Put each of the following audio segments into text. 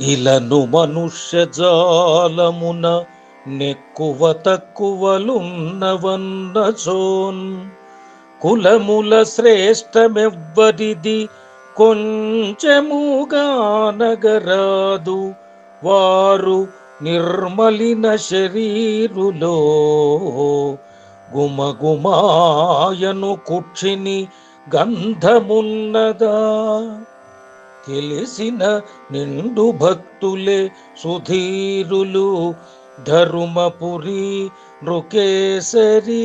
ఇలను మనుష్య జాలమున నెక్కువ తక్కువలున్నవన్నచోన్ కులముల శ్రేష్టమెవ్వరిది కొంచెముగానగరాదు. వారు నిర్మలిన శరీరులో గుమగుమాయను కుక్షిని గంధమున్నదా. తెలిసిన నిండు భక్తులే సుధీరులు. ధరుమపురి నృకేసరి.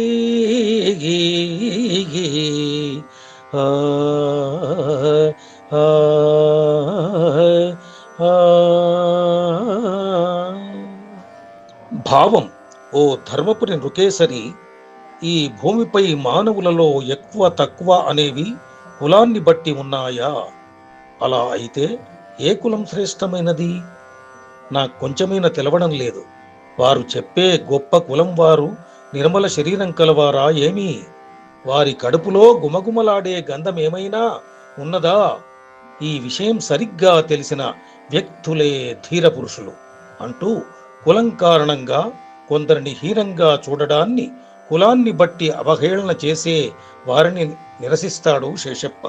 ఆ, ఆ. భావం ఓ ధర్మపురి నృకేసరి ఈ భూమిపై మానవులలో ఎక్కువ తక్కువ అనేవి కులాన్ని బట్టి ఉన్నాయా? అలా అయితే ఏ కులం శ్రేష్టమైనది? నాకు కొంచెమైనా తెలవడం లేదు. వారు చెప్పే గొప్ప కులం వారు నిర్మల శరీరం కలవారా ఏమి? వారి కడుపులో గుమగుమలాడే గంధం ఏమైనా ఉన్నదా? ఈ విషయం సరిగ్గా తెలిసిన వ్యక్తులే ధీర పురుషులు అంటూ కులం కారణంగా కొందరిని హీనంగా చూడడాన్ని కులాన్ని బట్టి అవహేళన చేసే వారిని నిరసిస్తాడు శేషప్ప.